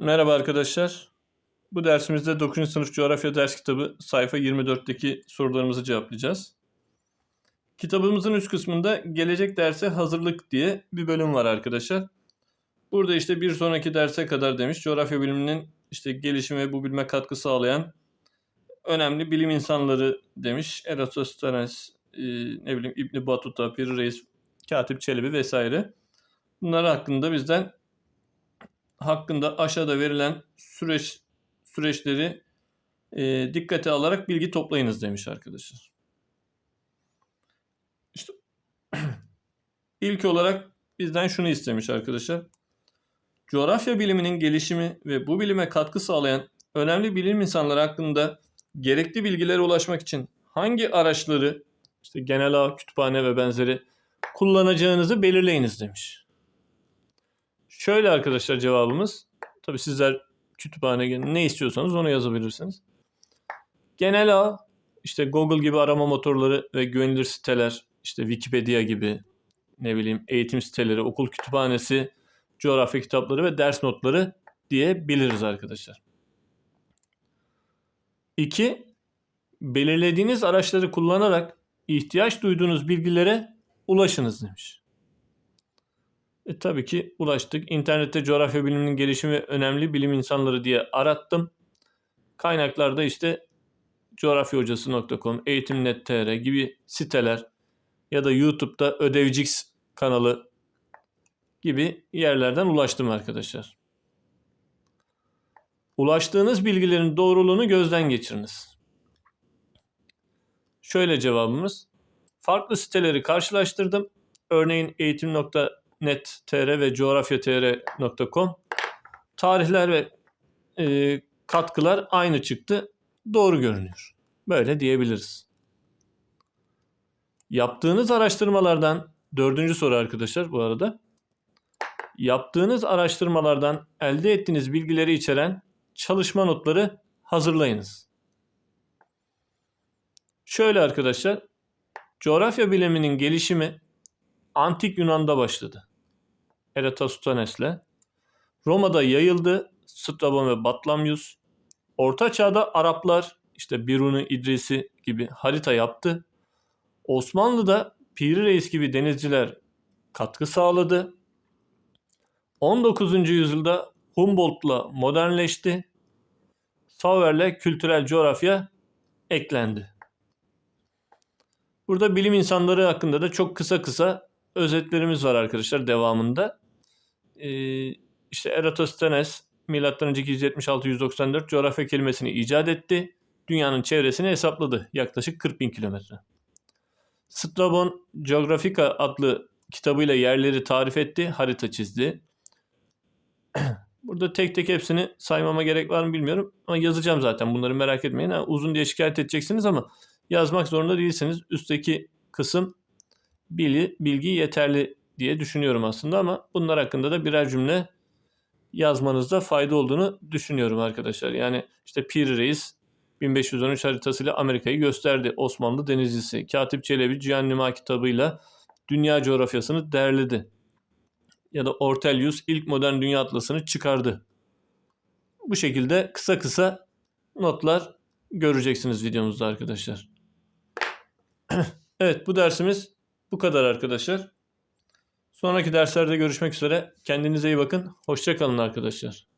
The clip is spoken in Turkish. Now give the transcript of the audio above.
Merhaba arkadaşlar. Bu dersimizde 9. sınıf coğrafya ders kitabı sayfa 24'teki sorularımızı cevaplayacağız. Kitabımızın üst kısmında gelecek derse hazırlık diye bir bölüm var arkadaşlar. Burada işte bir sonraki derse kadar demiş coğrafya biliminin işte gelişime ve bu bilime katkı sağlayan önemli bilim insanları demiş. Eratosthenes, e, ne bileyim İbn Battuta, Piri Reis, Katip Çelebi vesaire. Bunlar hakkında bizden hakkında aşağıda verilen süreç süreçleri e, dikkate alarak bilgi toplayınız demiş arkadaşlar. İşte ilk olarak bizden şunu istemiş arkadaşlar. Coğrafya biliminin gelişimi ve bu bilime katkı sağlayan önemli bilim insanları hakkında gerekli bilgilere ulaşmak için hangi araçları işte genel ağ, kütüphane ve benzeri kullanacağınızı belirleyiniz demiş. Şöyle arkadaşlar cevabımız. Tabi sizler kütüphane ne istiyorsanız onu yazabilirsiniz. Genel ağ işte Google gibi arama motorları ve güvenilir siteler işte Wikipedia gibi ne bileyim eğitim siteleri, okul kütüphanesi, coğrafya kitapları ve ders notları diyebiliriz arkadaşlar. 2. Belirlediğiniz araçları kullanarak ihtiyaç duyduğunuz bilgilere ulaşınız demiş. E, tabii ki ulaştık. İnternette coğrafya biliminin gelişimi önemli bilim insanları diye arattım. Kaynaklarda işte coğrafyahocası.com, eğitimnet.tr gibi siteler ya da YouTube'da Ödevcix kanalı gibi yerlerden ulaştım arkadaşlar. Ulaştığınız bilgilerin doğruluğunu gözden geçiriniz. Şöyle cevabımız. Farklı siteleri karşılaştırdım. Örneğin eğitim.net.tr ve coğrafya.tr.com tarihler ve e, katkılar aynı çıktı. Doğru görünüyor. Böyle diyebiliriz. Yaptığınız araştırmalardan dördüncü soru arkadaşlar bu arada. Yaptığınız araştırmalardan elde ettiğiniz bilgileri içeren çalışma notları hazırlayınız. Şöyle arkadaşlar, coğrafya biliminin gelişimi Antik Yunan'da başladı. Eratosthenes'le. Roma'da yayıldı. Strabon ve Batlamyus. Orta Çağ'da Araplar işte Biruni, İdrisi gibi harita yaptı. Osmanlı'da Piri Reis gibi denizciler katkı sağladı. 19. yüzyılda Humboldt'la modernleşti. Sauer'le kültürel coğrafya eklendi. Burada bilim insanları hakkında da çok kısa kısa özetlerimiz var arkadaşlar devamında. İşte Eratosthenes M.Ö. 276-194 coğrafya kelimesini icat etti. Dünyanın çevresini hesapladı. Yaklaşık 40 bin kilometre. Strabon Geographica adlı kitabıyla yerleri tarif etti, harita çizdi. Burada tek tek hepsini saymama gerek var mı bilmiyorum. Ama yazacağım zaten bunları merak etmeyin. Ha, uzun diye şikayet edeceksiniz ama yazmak zorunda değilsiniz. Üstteki kısım bilgi, bilgi yeterli diye düşünüyorum aslında ama bunlar hakkında da birer cümle yazmanızda fayda olduğunu düşünüyorum arkadaşlar. Yani işte Piri Reis 1513 haritasıyla Amerika'yı gösterdi. Osmanlı denizcisi. Katip Çelebi Cihan kitabıyla dünya coğrafyasını derledi. Ya da Ortelius ilk modern dünya atlasını çıkardı. Bu şekilde kısa kısa notlar göreceksiniz videomuzda arkadaşlar. evet bu dersimiz bu kadar arkadaşlar. Sonraki derslerde görüşmek üzere. Kendinize iyi bakın. Hoşçakalın arkadaşlar.